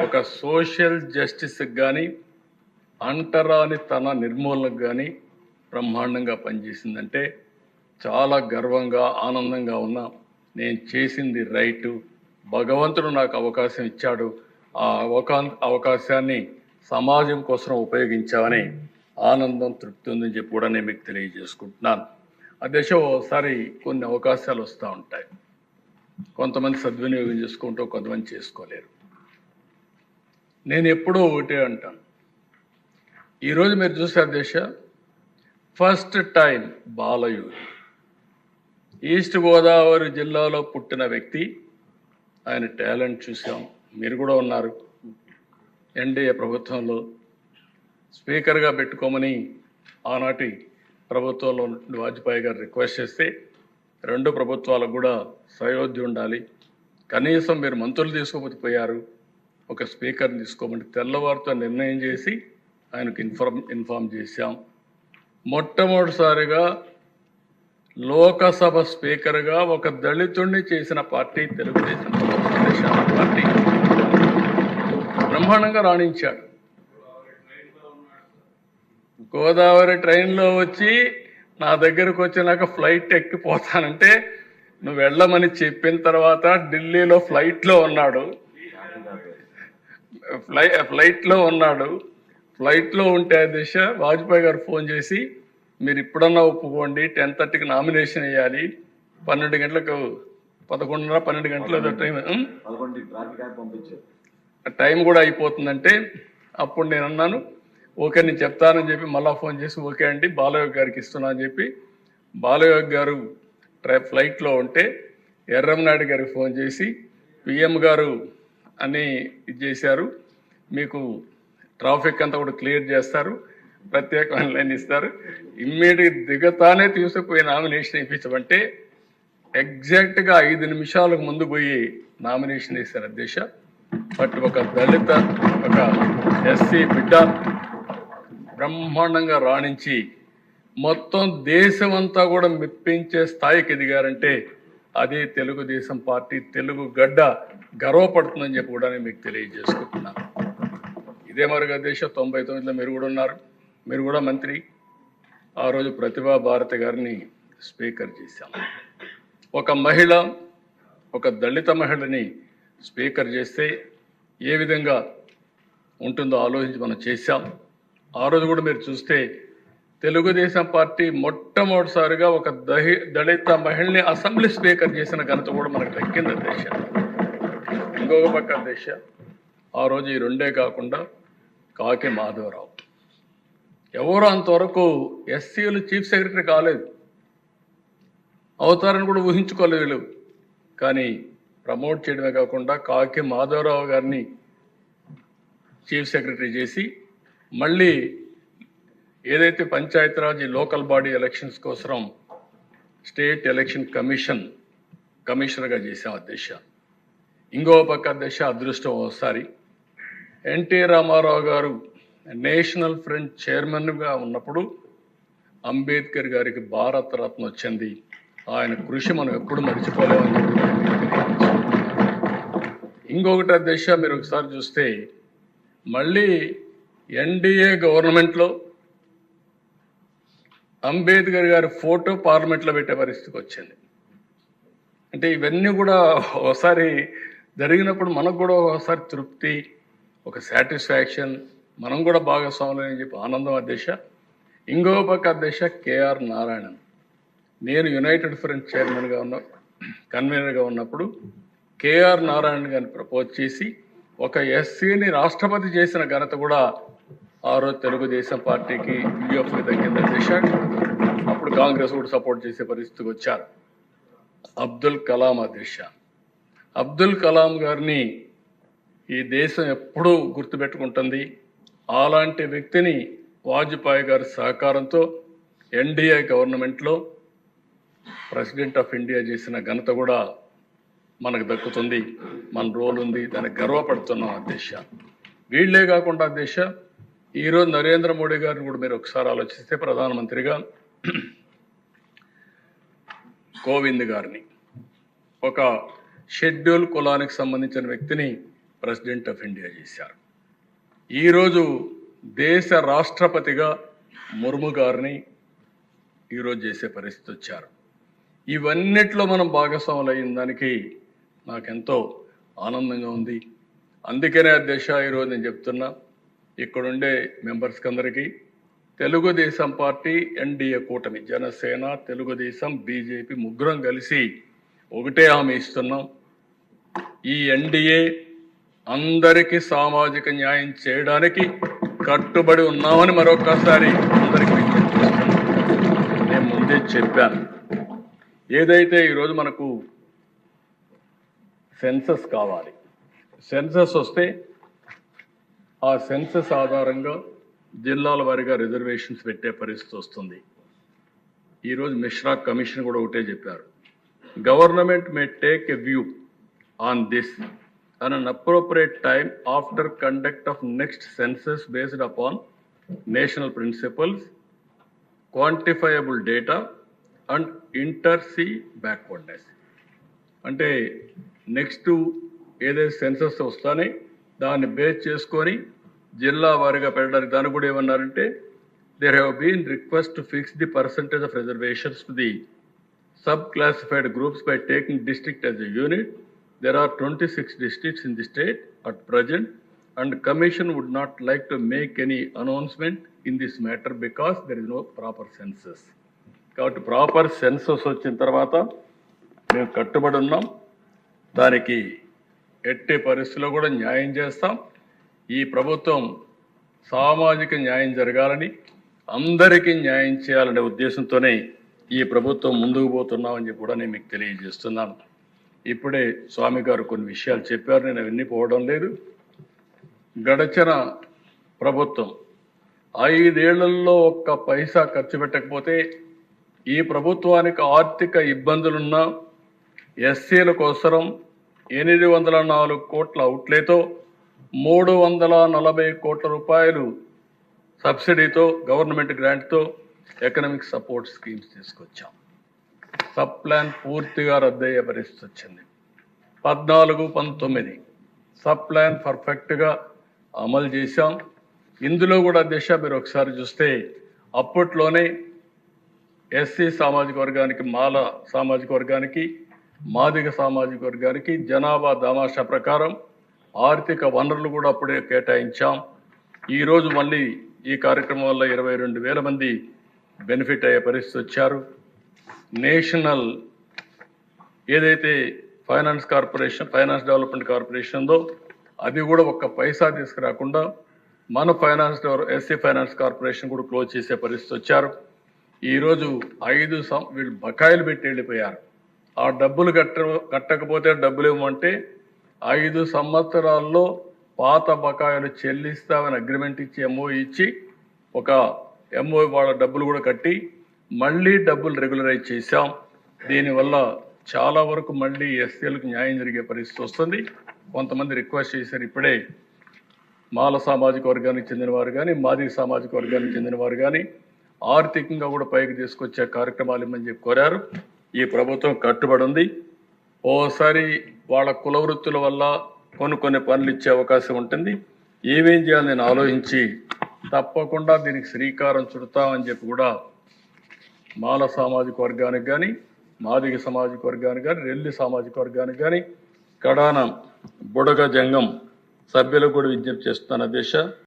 ఒక సోషల్ జస్టిస్కి కానీ అంటరాని తన నిర్మూలనకు కానీ బ్రహ్మాండంగా పనిచేసిందంటే చాలా గర్వంగా ఆనందంగా ఉన్నా నేను చేసింది రైటు. భగవంతుడు నాకు అవకాశం ఇచ్చాడు. ఆ అవకా అవకాశాన్ని సమాజం కోసం ఉపయోగించామని ఆనందం తృప్తి ఉందని చెప్పి కూడా నేను మీకు తెలియజేసుకుంటున్నాను. అదేశం ఒకసారి కొన్ని అవకాశాలు వస్తూ ఉంటాయి. కొంతమంది సద్వినియోగం చేసుకుంటూ కొంతమంది చేసుకోలేరు. నేను ఎప్పుడూ ఒకటే అంటాను. ఈరోజు మీరు చూసారు దేశ ఫస్ట్ టైం బాలయూరి ఈస్ట్ గోదావరి జిల్లాలో పుట్టిన వ్యక్తి ఆయన టాలెంట్ చూసాం మీరు కూడా ఉన్నారు. ఎన్డీఏ ప్రభుత్వంలో స్పీకర్గా పెట్టుకోమని ఆనాటి ప్రభుత్వంలో ఉన్నటువంటి వాజ్పేయి గారు రిక్వెస్ట్ చేస్తే రెండు ప్రభుత్వాలకు కూడా సయోధ్య ఉండాలి. కనీసం మీరు మంత్రులు తీసుకోకపోతే పోయారు. ఒక స్పీకర్ని తీసుకోమని తెల్లవారితో నిర్ణయం చేసి ఆయనకు ఇన్ఫార్మ్ ఇన్ఫార్మ్ చేశాం. మొట్టమొదటిసారిగా లోకసభ స్పీకర్గా ఒక దళితుడిని చేసిన పార్టీ తెలుగుదేశం పార్టీ. బ్రహ్మాండంగా రాణించాడు. గోదావరి ట్రైన్లో వచ్చి నా దగ్గరకు వచ్చినాక ఫ్లైట్ ఎక్కిపోతానంటే నువ్వు వెళ్ళమని చెప్పిన తర్వాత ఢిల్లీలో ఫ్లైట్లో ఉన్నాడు. ఫ్లై ఫ్లైట్లో ఉన్నాడు. ఫ్లైట్లో ఉంటే దిశ వాజ్పేయి గారు ఫోన్ చేసి మీరు ఇప్పుడన్నా ఒప్పుకోండి టెన్ థర్టీకి నామినేషన్ వేయాలి. పన్నెండు గంటలకు పదకొండున్నర పన్నెండు గంటల టైం టైం కూడా అయిపోతుందంటే అప్పుడు నేను అన్నాను ఓకే నేను చెప్తానని చెప్పి మళ్ళా ఫోన్ చేసి ఓకే అండి బాలయోగ్ గారికి ఇస్తున్నా అని చెప్పి బాలయోగ్ గారు ట్రై ఫ్లైట్లో ఉంటే ఎర్రంనాయుడు గారికి ఫోన్ చేసి పిఎం గారు అని ఇది చేశారు. మీకు ట్రాఫిక్ అంతా కూడా క్లియర్ చేస్తారు ప్రత్యేకమైన లైన్ ఇస్తారు. ఇమ్మీడియట్ దిగతానే తీసుకుపోయి నామినేషన్ ఇప్పించమంటే ఎగ్జాక్ట్గా ఐదు నిమిషాలకు ముందు పోయి నామినేషన్ వేశారు అధ్యక్ష. బట్ ఒక దళిత ఒక ఎస్సీ బిడ్డ బ్రహ్మాండంగా రాణించి మొత్తం దేశం అంతా కూడా మెప్పించే స్థాయికి ఎదిగారంటే అదే తెలుగుదేశం పార్టీ తెలుగు గడ్డ గర్వపడుతుందని చెప్పి కూడా నేను మీకు తెలియజేసుకుంటున్నాను. ఇదే మరుగా తొంభై తొమ్మిదిలో మీరు కూడా ఉన్నారు. మీరు కూడా మంత్రి. ఆ రోజు ప్రతిభా భారతి గారిని స్పీకర్ చేశాం. ఒక మహిళ ఒక దళిత మహిళని స్పీకర్ చేస్తే ఏ విధంగా ఉంటుందో ఆలోచించి మనం చేశాం. ఆ రోజు కూడా మీరు చూస్తే తెలుగుదేశం పార్టీ మొట్టమొదటిసారిగా ఒక దహి దళిత మహిళని అసెంబ్లీ స్పీకర్ చేసిన ఘనత కూడా మనకు దక్కింది దేశ. ఇంకొక పక్క దేశ. ఆ రోజు ఈ రెండే కాకుండా కాకి మాధవరావు. ఎవరు అంతవరకు ఎస్సీలు చీఫ్ సెక్రటరీ కాలేదు. అవుతారని కూడా ఊహించుకోలేదు వీళ్ళు. కానీ ప్రమోట్ చేయడమే కాకుండా కాకి మాధవరావు గారిని చీఫ్ సెక్రటరీ చేసి మళ్ళీ ఏదైతే పంచాయతీరాజ్ లోకల్ బాడీ ఎలక్షన్స్ కోసం స్టేట్ ఎలక్షన్ కమిషన్ కమిషనర్గా చేశాం అధ్యక్ష ఇంకో పక్క అధ్యక్ష అదృష్టం ఒకసారి. ఎన్టీ రామారావు గారు నేషనల్ ఫ్రంట్ చైర్మన్గా ఉన్నప్పుడు అంబేద్కర్ గారికి భారతరత్న వచ్చింది. ఆయన కృషి మనం ఎప్పుడు మర్చిపోలేమని ఇంకొకటి అధ్యక్ష మీరు ఒకసారి చూస్తే మళ్ళీ ఎన్డీఏ గవర్నమెంట్లో అంబేద్కర్ గారి ఫోటో పార్లమెంట్లో పెట్టే పరిస్థితికి వచ్చింది. అంటే ఇవన్నీ కూడా ఒకసారి జరిగినప్పుడు మనకు కూడా ఒకసారి తృప్తి ఒక సాటిస్ఫాక్షన్ మనం కూడా భాగస్వాములు అని చెప్పి ఆనందం అధ్యక్ష. ఇంకో పక్క అధ్యక్ష కేఆర్ నారాయణన్. నేను యునైటెడ్ ఫ్రంట్ చైర్మన్గా ఉన్న కన్వీనర్గా ఉన్నప్పుడు కేఆర్ నారాయణ గారిని ప్రపోజ్ చేసి ఒక ఎస్సీని రాష్ట్రపతి చేసిన ఘనత కూడా ఆ రోజు తెలుగుదేశం పార్టీకి యూఎఫ్కి దక్కింది అధ్యక్ష. అప్పుడు కాంగ్రెస్ కూడా సపోర్ట్ చేసే పరిస్థితికి వచ్చారు. అబ్దుల్ కలాం అధ్యక్ష. అబ్దుల్ కలాం గారిని ఈ దేశం ఎప్పుడూ గుర్తుపెట్టుకుంటుంది. అలాంటి వ్యక్తిని వాజ్పేయి గారి సహకారంతో ఎన్డీఏ గవర్నమెంట్లో ప్రెసిడెంట్ ఆఫ్ ఇండియా చేసిన ఘనత కూడా మనకు దక్కుతుంది. మన రోల్ ఉంది. దానికి గర్వపడుతున్నాం అధ్యక్ష వీళ్ళే కాకుండా అధ్యక్ష ఈరోజు నరేంద్ర మోడీ గారిని కూడా మీరు ఒకసారి ఆలోచిస్తే ప్రధానమంత్రిగా కోవింద్ గారిని ఒక షెడ్యూల్ కులానికి సంబంధించిన వ్యక్తిని ప్రెసిడెంట్ ఆఫ్ ఇండియా చేశారు. ఈరోజు దేశ రాష్ట్రపతిగా ముర్ము గారిని ఈరోజు చేసే పరిస్థితి వచ్చారు. ఇవన్నిట్లో మనం భాగస్వాములు దానికి నాకెంతో ఆనందంగా ఉంది. అందుకనే అధ్యక్ష ఈరోజు నేను చెప్తున్నా ఇక్కడుండే మెంబర్స్కి అందరికీ తెలుగుదేశం పార్టీ ఎన్డీఏ కూటమి జనసేన తెలుగుదేశం బీజేపీ ముగ్గురం కలిసి ఒకటే హామీ ఇస్తున్నాం. ఈ ఎన్డీఏ అందరికీ సామాజిక న్యాయం చేయడానికి కట్టుబడి ఉన్నామని మరొకసారి అందరికీ నేను ముందే చెప్పాను. ఏదైతే ఈరోజు మనకు సెన్సస్ కావాలి సెన్సస్ వస్తే ఆ సెన్సస్ ఆధారంగా జిల్లాల వారిగా రిజర్వేషన్స్ పెట్టే పరిస్థితి వస్తుంది. ఈరోజు మిశ్రా కమిషన్ కూడా ఒకటే చెప్పారు. Government may take a view on this. An an appropriate time after conduct of next census based upon national principles quantifiable data and inter se backwardness అంటే నెక్స్ట్ ఏదైతే సెన్సస్ వస్తానే దాన్ని బేస్ చేసుకొని జిల్లా వారిగా పెట్టడానికి దాన్ని కూడా ఏమన్నారంటే there have been request to fix the percentage of reservations to the sub classified groups by taking district as a unit There are 26 districts in the state at present and commission would not like to make any announcement in this matter because there is no proper census. కాబట్టి proper census వచ్చిన తర్వాత మేము కట్టుబడి ఉన్నాం దానికి ఎట్టి పరిస్థితుల్లో కూడా న్యాయం చేస్తాం ఈ ప్రభుత్వం సామాజిక న్యాయం జరగాలని అందరికీ న్యాయం చేయాలనే ఉద్దేశంతోనే ఈ ప్రభుత్వం ముందుకు పోతున్నామని చెప్పి కూడా నేను మీకు తెలియజేస్తున్నాను ఇప్పుడే స్వామి గారు కొన్ని విషయాలు చెప్పారు నేను అవన్నీ పోవడం లేదు. గడచిన ప్రభుత్వం ఐదేళ్ళలో ఒక్క పైసా ఖర్చు పెట్టకపోతే ఈ ప్రభుత్వానికి ఆర్థిక ఇబ్బందులున్నా ఎస్సీల కోసరం ఎనిమిది వందల నాలుగు కోట్ల అవుట్లేతో మూడు వందల నలభై కోట్ల రూపాయలు సబ్సిడీతో గవర్నమెంట్ గ్రాంట్తో ఎకనామిక్ సపోర్ట్ స్కీమ్స్ తీసుకొచ్చాం. సబ్ ప్లాన్ పూర్తిగా రద్దయ్యే పరిస్థితి వచ్చింది పద్నాలుగు పంతొమ్మిది. సబ్ ప్లాన్ పర్ఫెక్ట్గా అమలు చేశాం. ఇందులో కూడా దిశ మీరు ఒకసారి చూస్తే అప్పట్లోనే ఎస్సీ సామాజిక వర్గానికి మాల సామాజిక వర్గానికి మాదిగ సామాజిక వర్గానికి జనాభా దామాషా ప్రకారం ఆర్థిక వనరులు కూడా అప్పుడే కేటాయించాం. ఈరోజు మళ్ళీ ఈ కార్యక్రమం వల్ల ఇరవై రెండు వేల మంది బెనిఫిట్ అయ్యే పరిస్థితి వచ్చారు. నేషనల్ ఏదైతే finance corporation finance development corporation ఉందో అది కూడా ఒక్క పైసా తీసుకురాకుండా మన ఫైనాన్స్ ఎస్సీ ఫైనాన్స్ కార్పొరేషన్ కూడా క్లోజ్ చేసే పరిస్థితి వచ్చారు. ఈరోజు ఐదు సం వీళ్ళు బకాయిలు పెట్టి వెళ్ళిపోయారు. ఆ డబ్బులు కట్ట కట్టకపోతే డబ్బులు ఇవ్వమంటే ఐదు సంవత్సరాల్లో పాత బకాయిలు చెల్లిస్తామని అగ్రిమెంట్ ఇచ్చి ఎంఓ ఇచ్చి ఒక ఎంఓ వాళ్ళ డబ్బులు కూడా కట్టి మళ్ళీ డబ్బులు రెగ్యులరైజ్ చేశాం. దీనివల్ల చాలా వరకు మళ్ళీ ఎస్సీలకు న్యాయం జరిగే పరిస్థితి వస్తుంది. కొంతమంది రిక్వెస్ట్ చేశారు ఇప్పుడే. మాల సామాజిక వర్గానికి చెందిన వారు కానీ మాది సామాజిక వర్గానికి చెందిన వారు కానీ ఆర్థికంగా కూడా పైకి తీసుకొచ్చే కార్యక్రమాలు ఇవ్వమని చెప్పి కోరారు. ఈ ప్రభుత్వం కట్టుబడి ఉంది. ఓసారి వాళ్ళ కుల వృత్తుల వల్ల కొన్ని కొన్ని పనులు ఇచ్చే అవకాశం ఉంటుంది. ఏమేం చేయాలని నేను ఆలోచించి తప్పకుండా దీనికి శ్రీకారం చుడతామని చెప్పి కూడా మాల సామాజిక వర్గానికి కానీ మాదిగ సామాజిక వర్గానికి కానీ రెల్లి సామాజిక వర్గానికి కానీ కడాన బుడగ జంగం సభ్యులకు కూడా విజ్ఞప్తి చేస్తున్నాను అధ్యక్ష